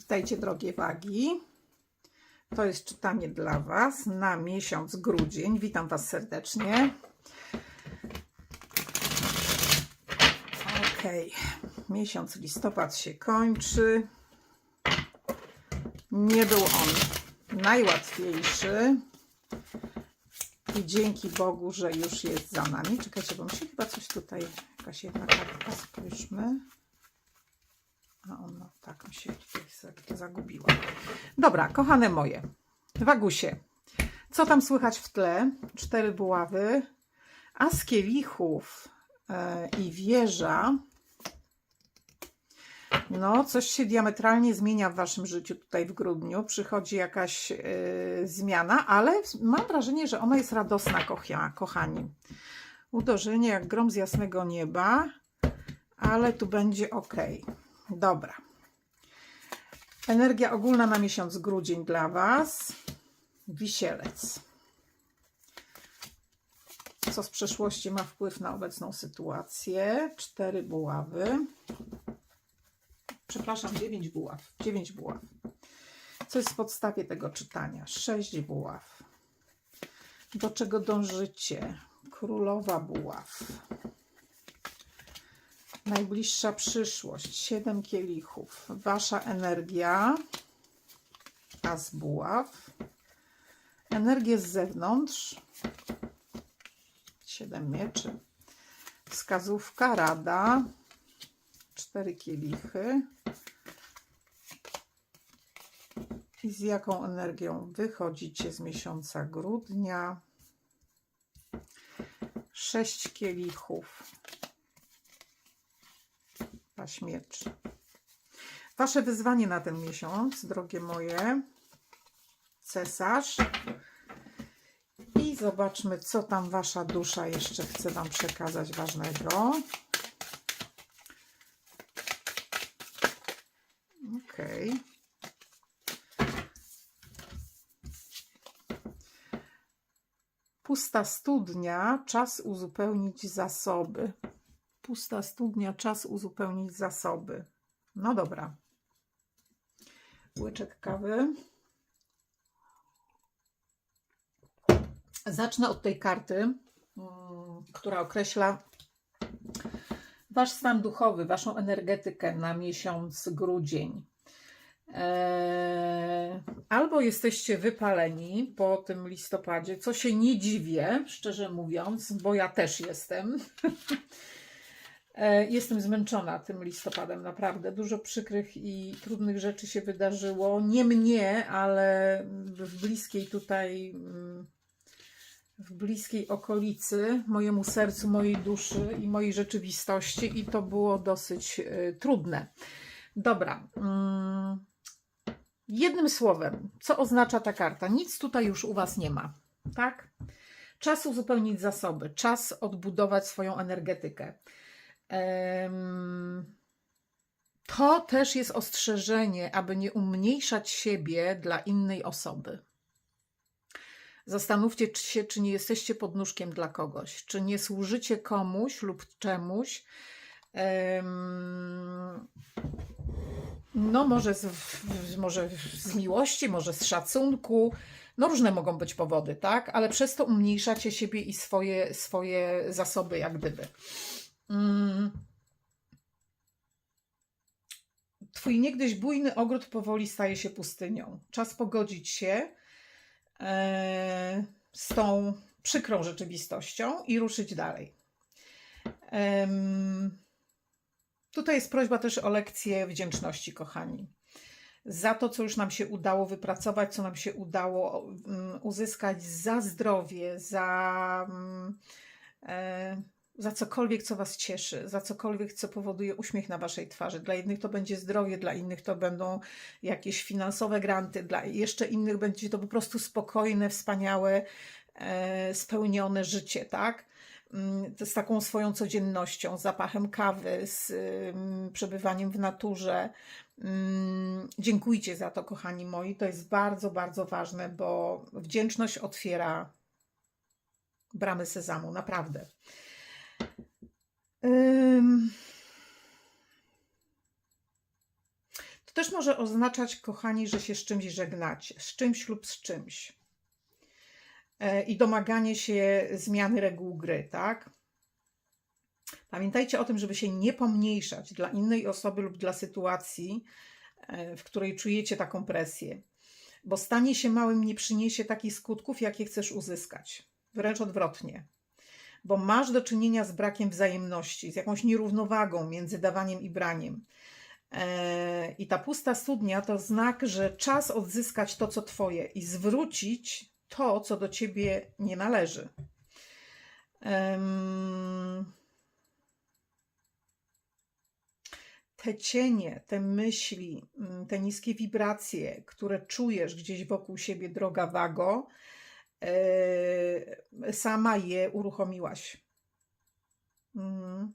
Witajcie drogie wagi. To jest czytanie dla Was na miesiąc grudzień. Witam Was serdecznie. Ok, miesiąc listopad się kończy. Nie był on najłatwiejszy. I dzięki Bogu, że już jest za nami. Czekajcie, bo mi się chyba coś tutaj, jakaś jedna kartka, spójrzmy. A ona tak mi się tutaj za- zagubiła. Dobra, kochane moje, wagusie, co tam słychać w tle? Cztery buławy, a z kielichów e, i wieża, no coś się diametralnie zmienia w waszym życiu tutaj w grudniu. Przychodzi jakaś e, zmiana, ale mam wrażenie, że ona jest radosna, kochia, kochani. Uderzenie jak grom z jasnego nieba, ale tu będzie ok. Dobra. Energia ogólna na miesiąc grudzień dla Was. Wisielec. Co z przeszłości ma wpływ na obecną sytuację? Cztery buławy. Przepraszam, dziewięć buław. Dziewięć buław. Co jest w podstawie tego czytania? Sześć buław. Do czego dążycie? Królowa buław. Najbliższa przyszłość. Siedem kielichów. Wasza energia. As buław. Energię z zewnątrz. Siedem mieczy. Wskazówka, rada. Cztery kielichy. I z jaką energią wychodzicie z miesiąca grudnia? Sześć kielichów. Mieczy. Wasze wyzwanie na ten miesiąc, drogie moje. Cesarz. I zobaczmy, co tam wasza dusza jeszcze chce wam przekazać ważnego. Okej. Pusta studnia, czas uzupełnić zasoby. Pusta studnia, czas uzupełnić zasoby. No dobra. Łyczek kawy. Zacznę od tej karty, mm, która określa Wasz stan duchowy, Waszą energetykę na miesiąc grudzień. Eee, albo jesteście wypaleni po tym listopadzie, co się nie dziwię, szczerze mówiąc, bo ja też jestem. E, Jestem zmęczona tym listopadem, naprawdę. Dużo przykrych i trudnych rzeczy się wydarzyło. Nie mnie, ale w bliskiej tutaj, mm, w bliskiej okolicy, mojemu sercu, mojej duszy i mojej rzeczywistości, i to było dosyć e, trudne. Dobra. mm, Jednym słowem, co oznacza ta karta? Nic tutaj już u Was nie ma, tak? Czas uzupełnić zasoby, czas odbudować swoją energetykę. To też jest ostrzeżenie, aby nie umniejszać siebie dla innej osoby. Zastanówcie się, czy nie jesteście podnóżkiem dla kogoś, czy nie służycie komuś lub czemuś. em, No, może z, może z miłości, może z szacunku. No, różne mogą być powody, tak? Ale przez to umniejszacie siebie i swoje, swoje zasoby, jak gdyby. Mm. Twój niegdyś bujny ogród powoli staje się pustynią. Czas pogodzić się e, z tą przykrą rzeczywistością i ruszyć dalej. Tutaj jest prośba też o lekcję wdzięczności, kochani. Za to, co już nam się udało wypracować, co nam się udało mm, uzyskać za zdrowie, za. Mm, za cokolwiek, co Was cieszy, za cokolwiek, co powoduje uśmiech na Waszej twarzy. Dla jednych to będzie zdrowie, dla innych to będą jakieś finansowe granty, dla jeszcze innych będzie to po prostu spokojne, wspaniałe, e, spełnione życie, tak? Mm, Z taką swoją codziennością, z zapachem kawy, z ym, przebywaniem w naturze. Mm, Dziękujcie za to, kochani moi. To jest bardzo, bardzo ważne, bo wdzięczność otwiera bramy sezamu, naprawdę. To też może oznaczać, kochani, że się z czymś żegnacie, z czymś lub z czymś. E, I domaganie się zmiany reguł gry, tak? Pamiętajcie o tym, żeby się nie pomniejszać dla innej osoby lub dla sytuacji, e, w której czujecie taką presję, bo stanie się małym nie przyniesie takich skutków, jakie chcesz uzyskać. Wręcz odwrotnie, bo masz do czynienia z brakiem wzajemności, z jakąś nierównowagą między dawaniem i braniem. E, I ta pusta studnia to znak, że czas odzyskać to, co twoje i zwrócić to, co do ciebie nie należy. Te cienie, te myśli, mm, te niskie wibracje, które czujesz gdzieś wokół siebie, droga wago, sama je uruchomiłaś. Mhm.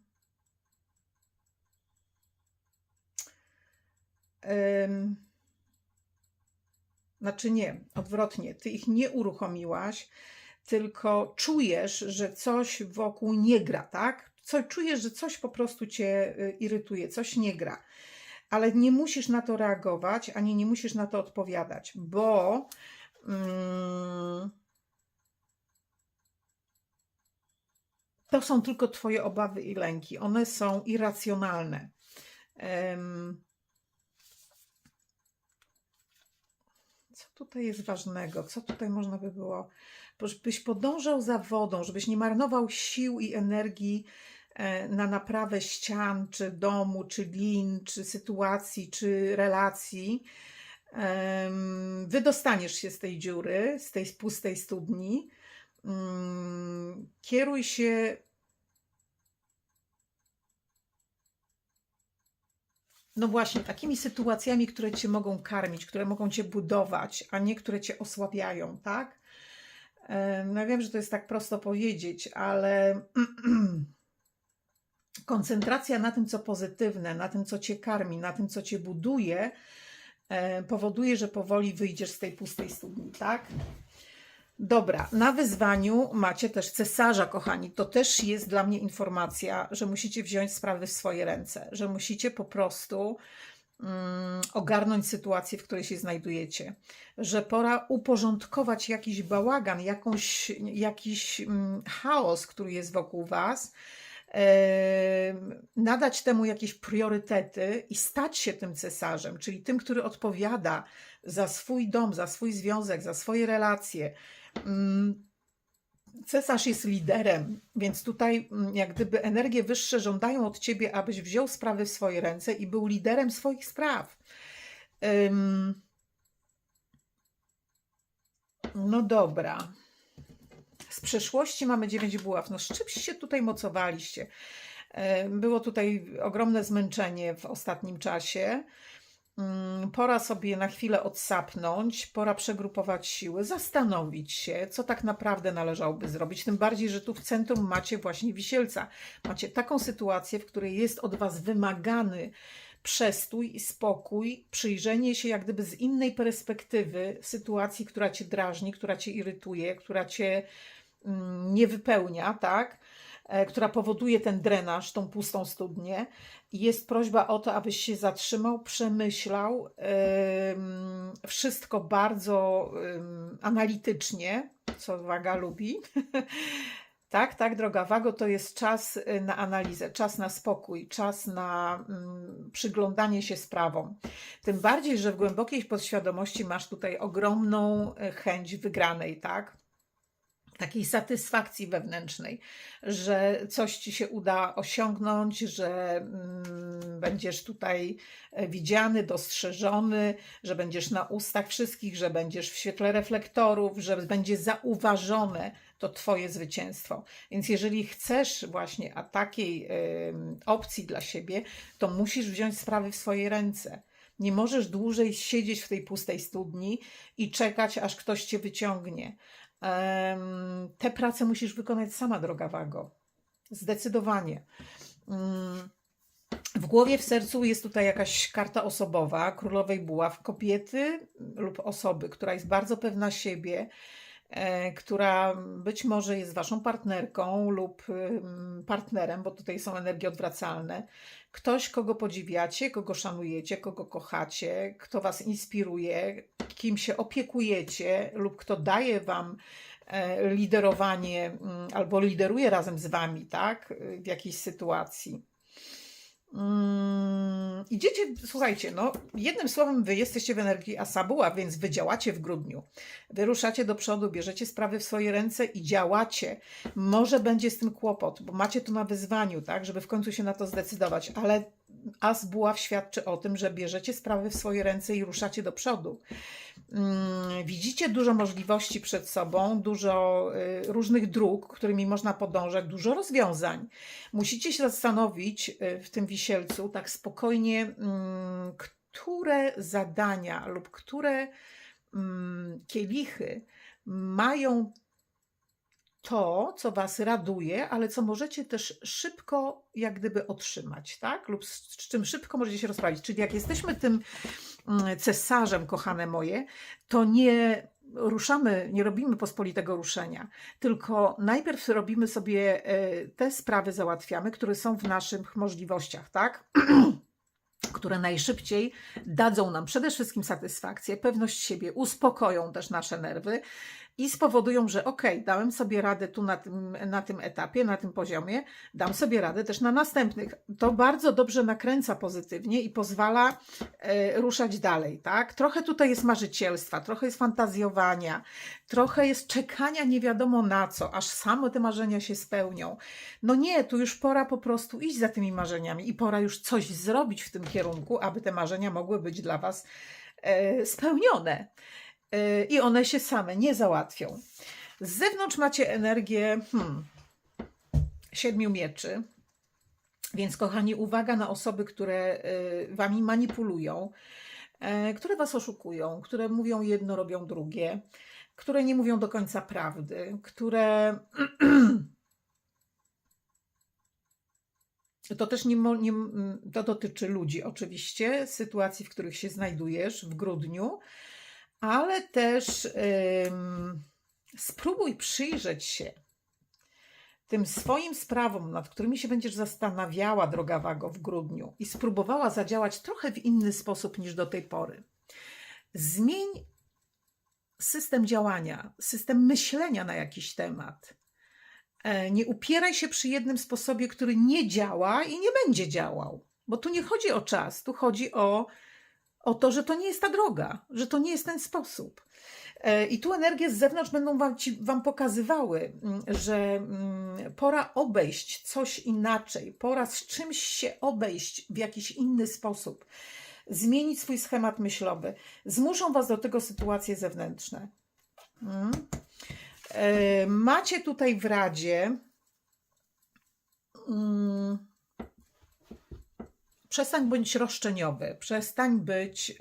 Znaczy nie, odwrotnie, ty ich nie uruchomiłaś, tylko czujesz, że coś wokół nie gra, tak? Co, czujesz, że coś po prostu cię y, irytuje, coś nie gra. Ale nie musisz na to reagować, ani nie musisz na to odpowiadać, bo. Mm, to są tylko Twoje obawy i lęki. One są irracjonalne. Co tutaj jest ważnego? Co tutaj można by było? Byś podążał za wodą, żebyś nie marnował sił i energii e, na naprawę ścian, czy domu, czy lin, czy sytuacji, czy relacji. Wydostaniesz się z tej dziury, z tej pustej studni. Mm, kieruj się no właśnie, takimi sytuacjami, które cię mogą karmić, które mogą cię budować, a nie które cię osłabiają, tak? No ja wiem, że to jest tak prosto powiedzieć, ale koncentracja na tym, co pozytywne, na tym, co cię karmi, na tym, co cię buduje, powoduje, że powoli wyjdziesz z tej pustej studni, tak? Dobra, na wyzwaniu macie też cesarza, kochani. To też jest dla mnie informacja, że musicie wziąć sprawy w swoje ręce, że musicie po prostu um, ogarnąć sytuację, w której się znajdujecie, że pora uporządkować jakiś bałagan, jakąś, jakiś um, chaos, który jest wokół Was. nadać temu jakieś priorytety i stać się tym cesarzem, czyli tym, który odpowiada za swój dom, za swój związek, za swoje relacje, Mm, cesarz jest liderem, więc tutaj mm, jak gdyby energie wyższe żądają od ciebie, abyś wziął sprawy w swoje ręce i był liderem swoich spraw. No dobra. Z przeszłości mamy dziewięć buław. No z czymś się tutaj mocowaliście? Było tutaj ogromne zmęczenie w ostatnim czasie. Mm, pora sobie na chwilę odsapnąć, pora przegrupować siły, zastanowić się, co tak naprawdę należałoby zrobić. Tym bardziej, że tu w centrum macie właśnie wisielca. Macie taką sytuację, w której jest od Was wymagany przestój i spokój, przyjrzenie się jak gdyby z innej perspektywy sytuacji, która Cię drażni, która Cię irytuje, która Cię mm, nie wypełnia, tak? E, która powoduje ten drenaż, tą pustą studnię. Jest prośba o to, abyś się zatrzymał, przemyślał wszystko bardzo analitycznie, co waga lubi. Tak, tak, droga Wago, to jest czas y, na analizę, czas na spokój, czas na mm, przyglądanie się sprawom. Tym bardziej, że w głębokiej podświadomości masz tutaj ogromną y, chęć wygranej, tak? Takiej satysfakcji wewnętrznej, że coś ci się uda osiągnąć, że mm, będziesz tutaj e, widziany, dostrzeżony, że będziesz na ustach wszystkich, że będziesz w świetle reflektorów, że będzie zauważone to Twoje zwycięstwo. Więc jeżeli chcesz właśnie a takiej opcji dla siebie, to musisz wziąć sprawy w swoje ręce. Nie możesz dłużej siedzieć w tej pustej studni i czekać, aż ktoś cię wyciągnie te prace musisz wykonać sama, droga Wago. Zdecydowanie. Mm, w głowie, w sercu jest tutaj jakaś karta osobowa, królowej buław, kobiety lub osoby, która jest bardzo pewna siebie, e, która być może jest waszą partnerką lub partnerem, bo tutaj są energie odwracalne. Ktoś, kogo podziwiacie, kogo szanujecie, kogo kochacie, kto was inspiruje, kim się opiekujecie lub kto daje wam e, liderowanie mm, albo lideruje razem z wami, tak, w jakiejś sytuacji. Mm, Idziecie, słuchajcie, no jednym słowem, wy jesteście w energii Asabuła, więc wy działacie w grudniu. Wyruszacie do przodu, bierzecie sprawy w swoje ręce i działacie. Może będzie z tym kłopot, bo macie to na wyzwaniu, tak, żeby w końcu się na to zdecydować, ale As Buław świadczy o tym, że bierzecie sprawy w swoje ręce i ruszacie do przodu. Mm, Widzicie dużo możliwości przed sobą, dużo y, różnych dróg, którymi można podążać, dużo rozwiązań. Musicie się zastanowić y, w tym wisielcu tak spokojnie, mm, które zadania lub które mm, kielichy mają to, co Was raduje, ale co możecie też szybko jak gdyby otrzymać, tak? Lub z, czym szybko możecie się rozprawić. Czyli jak jesteśmy tym mm, cesarzem, kochane moje, to nie ruszamy, nie robimy pospolitego ruszenia, tylko najpierw robimy sobie e, te sprawy, załatwiamy, które są w naszych możliwościach, tak? które najszybciej dadzą nam przede wszystkim satysfakcję, pewność siebie, uspokoją też nasze nerwy i spowodują, że ok, dałem sobie radę tu na tym, na tym etapie, na tym poziomie, dam sobie radę też na następnych. To bardzo dobrze nakręca pozytywnie i pozwala e, ruszać dalej, tak? Trochę tutaj jest marzycielstwa, trochę jest fantazjowania, trochę jest czekania nie wiadomo na co, aż same te marzenia się spełnią. No nie, tu już pora po prostu iść za tymi marzeniami i pora już coś zrobić w tym kierunku, aby te marzenia mogły być dla Was e, spełnione. E, I one się same nie załatwią. Z zewnątrz macie energię hmm, siedmiu mieczy. Więc, kochani, uwaga na osoby, które e, wami manipulują, które was oszukują, które mówią jedno, robią drugie, które nie mówią do końca prawdy, które. To też nie, nie, to dotyczy ludzi, oczywiście, sytuacji, w których się znajdujesz w grudniu, ale też ym, spróbuj przyjrzeć się tym swoim sprawom, nad którymi się będziesz zastanawiała, droga Wago, w grudniu i spróbowała zadziałać trochę w inny sposób niż do tej pory. Zmień system działania, system myślenia na jakiś temat. E, Nie upieraj się przy jednym sposobie, który nie działa i nie będzie działał, bo tu nie chodzi o czas, tu chodzi o, o to, że to nie jest ta droga, że to nie jest ten sposób. E, I tu energie z zewnątrz będą wam, ci, wam pokazywały, mm, że mm, pora obejść coś inaczej, pora z czymś się obejść w jakiś inny sposób, zmienić swój schemat myślowy. Zmuszą was do tego sytuacje zewnętrzne. Mm. E, Macie tutaj w Radzie. mm, Przestań być roszczeniowy, przestań być y,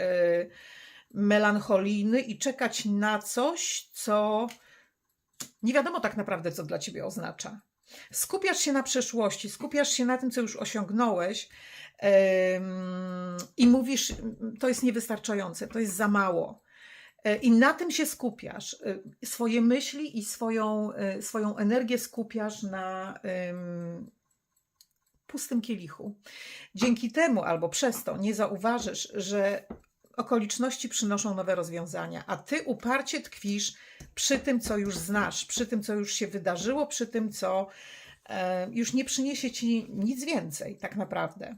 melancholijny i czekać na coś, co nie wiadomo tak naprawdę, co dla ciebie oznacza. Skupiasz się na przeszłości, skupiasz się na tym, co już osiągnąłeś i mówisz, to jest niewystarczające, to jest za mało. E, I na tym się skupiasz. E, Swoje myśli i swoją, e, swoją energię skupiasz na ym, pustym kielichu. Dzięki temu albo przez to nie zauważysz, że okoliczności przynoszą nowe rozwiązania, a ty uparcie tkwisz przy tym, co już znasz, przy tym, co już się wydarzyło, przy tym, co już nie przyniesie ci nic więcej, tak naprawdę.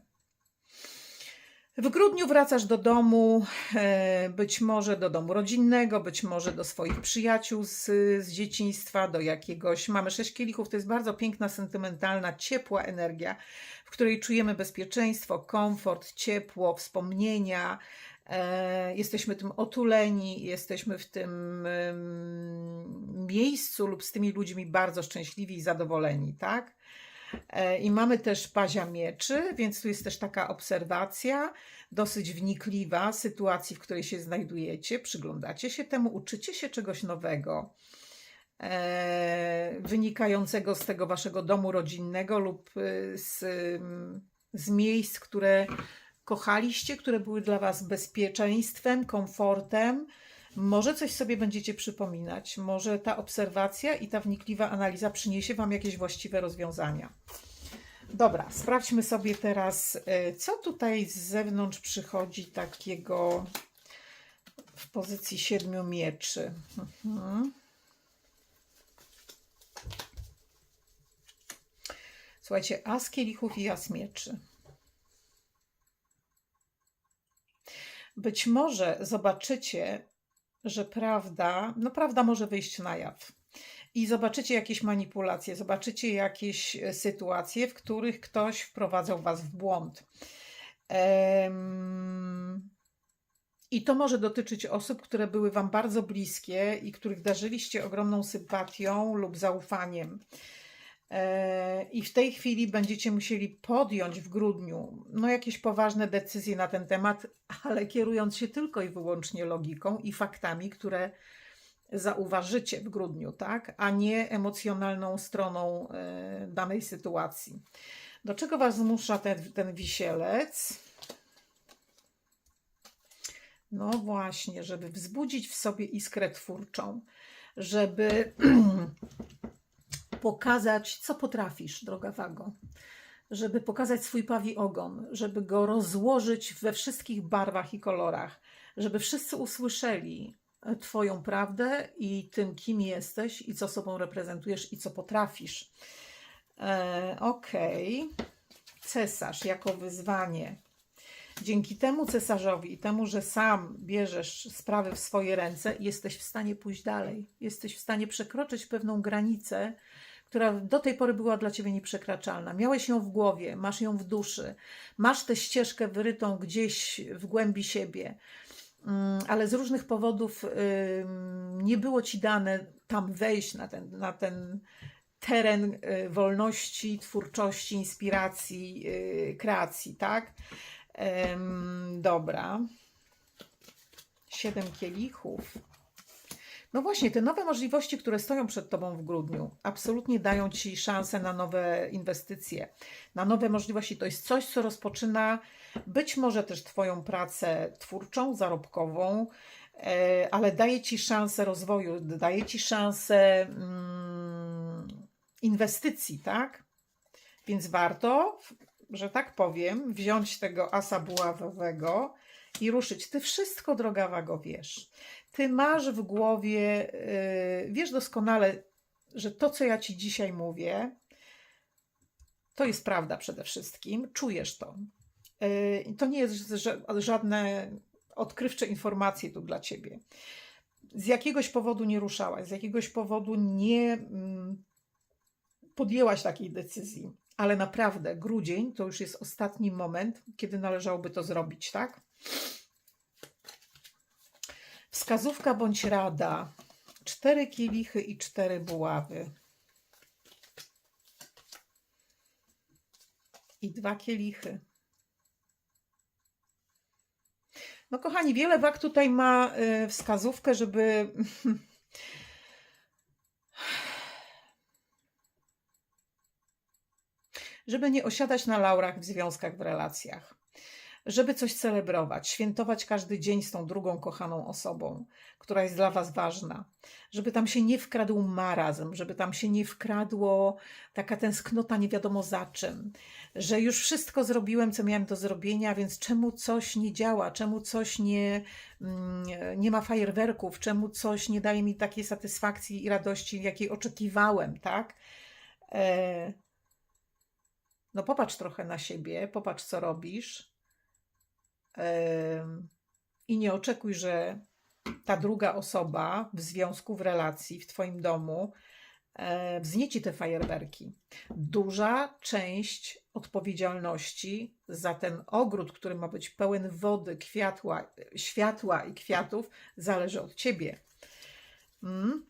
W grudniu wracasz do domu, e, być może do domu rodzinnego, być może do swoich przyjaciół z, z dzieciństwa, do jakiegoś. Mamy sześć kielichów, to jest bardzo piękna, sentymentalna, ciepła energia, w której czujemy bezpieczeństwo, komfort, ciepło, wspomnienia. E, jesteśmy tym otuleni, jesteśmy w tym miejscu lub z tymi ludźmi bardzo szczęśliwi i zadowoleni, tak? E, I mamy też pazia mieczy, więc tu jest też taka obserwacja, dosyć wnikliwa sytuacji, w której się znajdujecie, przyglądacie się temu, uczycie się czegoś nowego, e, wynikającego z tego waszego domu rodzinnego lub y, z, ym, z miejsc, które kochaliście, które były dla was bezpieczeństwem, komfortem, Może coś sobie będziecie przypominać, może ta obserwacja i ta wnikliwa analiza przyniesie Wam jakieś właściwe rozwiązania. Dobra, sprawdźmy sobie teraz, y, co tutaj z zewnątrz przychodzi takiego w pozycji siedmiu mieczy. Mhm. Słuchajcie, as kielichów i as mieczy. Być może zobaczycie, że prawda, no prawda może wyjść na jaw. I zobaczycie jakieś manipulacje, zobaczycie jakieś e, sytuacje, w których ktoś wprowadzał was w błąd. Em, I to może dotyczyć osób, które były wam bardzo bliskie i których darzyliście ogromną sympatią lub zaufaniem. E, I w tej chwili będziecie musieli podjąć w grudniu no, jakieś poważne decyzje na ten temat, ale kierując się tylko i wyłącznie logiką i faktami, które zauważycie w grudniu, tak? a nie emocjonalną stroną e, danej sytuacji. Do czego Was zmusza ten, ten wisielec? No właśnie, żeby wzbudzić w sobie iskrę twórczą, żeby pokazać, co potrafisz, droga Wago, żeby pokazać swój pawi ogon, żeby go rozłożyć we wszystkich barwach i kolorach, żeby wszyscy usłyszeli e, Twoją prawdę i tym, kim jesteś i co sobą reprezentujesz i co potrafisz. E, Okej. Cesarz jako wyzwanie. Dzięki temu cesarzowi i temu, że sam bierzesz sprawy w swoje ręce, jesteś w stanie pójść dalej. Jesteś w stanie przekroczyć pewną granicę, która do tej pory była dla ciebie nieprzekraczalna. Miałeś ją w głowie, masz ją w duszy, masz tę ścieżkę wyrytą gdzieś w głębi siebie, Mm, ale z różnych powodów nie było ci dane tam wejść na ten, na ten teren y, wolności, twórczości, inspiracji, y, kreacji, tak? Dobra. Siedem kielichów. No właśnie, te nowe możliwości, które stoją przed Tobą w grudniu, absolutnie dają Ci szansę na nowe inwestycje, na nowe możliwości. To jest coś, co rozpoczyna być może też Twoją pracę twórczą, zarobkową, e, ale daje Ci szansę rozwoju, daje Ci szansę mm, inwestycji, tak? Więc warto, że tak powiem, wziąć tego asa buławowego i ruszyć. Ty wszystko, droga Wago, wiesz. Ty masz w głowie, yy, wiesz doskonale, że to, co ja ci dzisiaj mówię, to jest prawda przede wszystkim. Czujesz to. Yy, to nie jest ża- żadne odkrywcze informacje tu dla ciebie. Z jakiegoś powodu nie ruszałaś, z jakiegoś powodu nie mm, podjęłaś takiej decyzji, ale naprawdę grudzień to już jest ostatni moment, kiedy należałoby to zrobić, tak? Wskazówka bądź rada. Cztery kielichy i cztery buławy. I dwa kielichy. No kochani, wiele wag tutaj ma y, wskazówkę, żeby żeby nie osiadać na laurach w związkach, w relacjach, żeby coś celebrować, świętować każdy dzień z tą drugą kochaną osobą, która jest dla Was ważna, żeby tam się nie wkradł marazm, żeby tam się nie wkradło taka tęsknota nie wiadomo za czym, że już wszystko zrobiłem, co miałem do zrobienia, więc czemu coś nie działa, czemu coś nie, mm, nie ma fajerwerków, czemu coś nie daje mi takiej satysfakcji i radości, jakiej oczekiwałem, tak? E, no popatrz trochę na siebie, popatrz co robisz i nie oczekuj, że ta druga osoba w związku, w relacji, w Twoim domu e, wznieci te fajerwerki. Duża część odpowiedzialności za ten ogród, który ma być pełen wody, kwiatła, światła i kwiatów, zależy od Ciebie. Mm?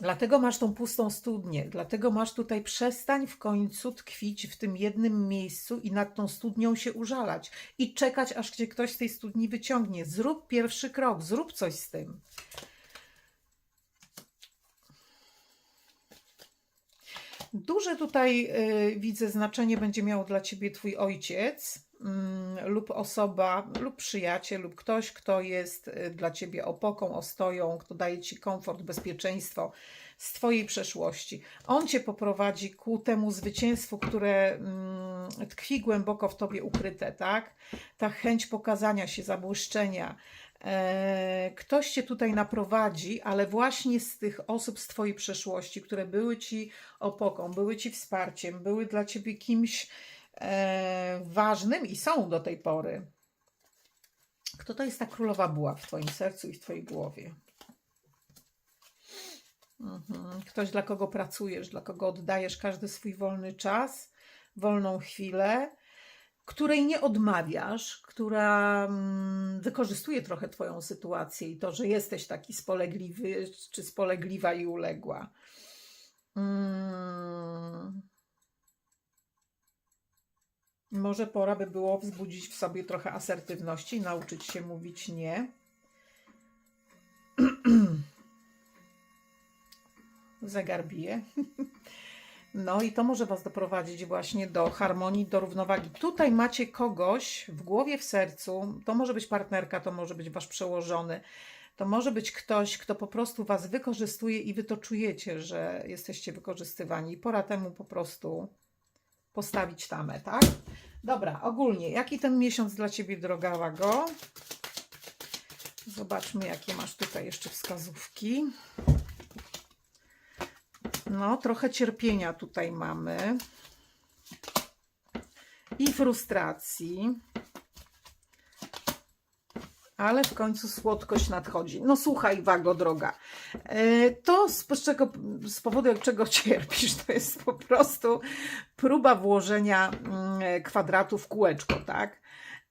Dlatego masz tą pustą studnię, dlatego masz tutaj przestań w końcu tkwić w tym jednym miejscu i nad tą studnią się użalać i czekać, aż cię ktoś z tej studni wyciągnie. Zrób pierwszy krok, zrób coś z tym. Duże tutaj y, widzę znaczenie będzie miał dla ciebie twój ojciec. Mm, lub osoba, lub przyjaciel, lub ktoś, kto jest y, dla ciebie opoką, ostoją, kto daje ci komfort, bezpieczeństwo z twojej przeszłości. On cię poprowadzi ku temu zwycięstwu, które mm, tkwi głęboko w tobie ukryte, tak? Ta chęć pokazania się, zabłyszczenia. E, Ktoś cię tutaj naprowadzi, ale właśnie z tych osób z twojej przeszłości, które były ci opoką, były ci wsparciem, były dla ciebie kimś ważnym i są do tej pory. Kto to jest ta królowa buła w twoim sercu i w twojej głowie? Mhm. Ktoś, dla kogo pracujesz, dla kogo oddajesz każdy swój wolny czas, wolną chwilę, której nie odmawiasz, która mm, wykorzystuje trochę Twoją sytuację i to, że jesteś taki spolegliwy czy spolegliwa i uległa. Mm. Może pora by było wzbudzić w sobie trochę asertywności nauczyć się mówić nie. Zegar bije. No i to może Was doprowadzić właśnie do harmonii, do równowagi. Tutaj macie kogoś w głowie, w sercu, to może być partnerka, to może być Wasz przełożony, to może być ktoś, kto po prostu Was wykorzystuje i Wy to czujecie, że jesteście wykorzystywani. Pora temu po prostu postawić tamę, tak? Dobra, ogólnie, jaki ten miesiąc dla Ciebie, droga Wago? Zobaczmy, jakie masz tutaj jeszcze wskazówki. No, trochę cierpienia tutaj mamy. I frustracji. Ale w końcu słodkość nadchodzi. No słuchaj, Wago droga. e, To z, czego, z powodu czego cierpisz, to jest po prostu próba włożenia mm, kwadratu w kółeczko, tak?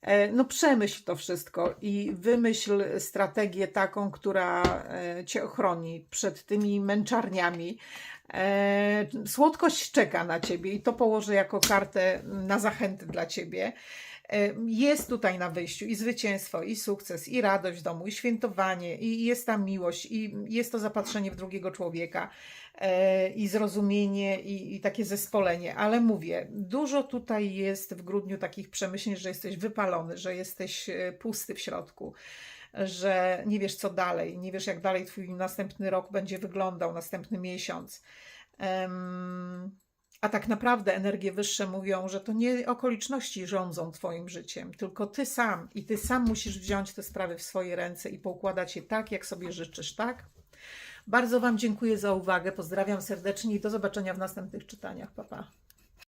E, No przemyśl to wszystko i wymyśl strategię taką, która e, cię ochroni przed tymi męczarniami. E, Słodkość czeka na ciebie i to położę jako kartę na zachęty dla ciebie. E, Jest tutaj na wyjściu i zwycięstwo, i sukces, i radość w domu, i świętowanie, i jest tam miłość, i jest to zapatrzenie w drugiego człowieka, e, i zrozumienie, i, i takie zespolenie. Ale mówię, dużo tutaj jest w grudniu takich przemyśleń, że jesteś wypalony, że jesteś pusty w środku że nie wiesz co dalej, nie wiesz jak dalej twój następny rok będzie wyglądał, następny miesiąc. A tak naprawdę energie wyższe mówią, że to nie okoliczności rządzą Twoim życiem, tylko Ty sam i Ty sam musisz wziąć te sprawy w swoje ręce i poukładać je tak, jak sobie życzysz, tak? Bardzo Wam dziękuję za uwagę, pozdrawiam serdecznie i do zobaczenia w następnych czytaniach. Pa, pa.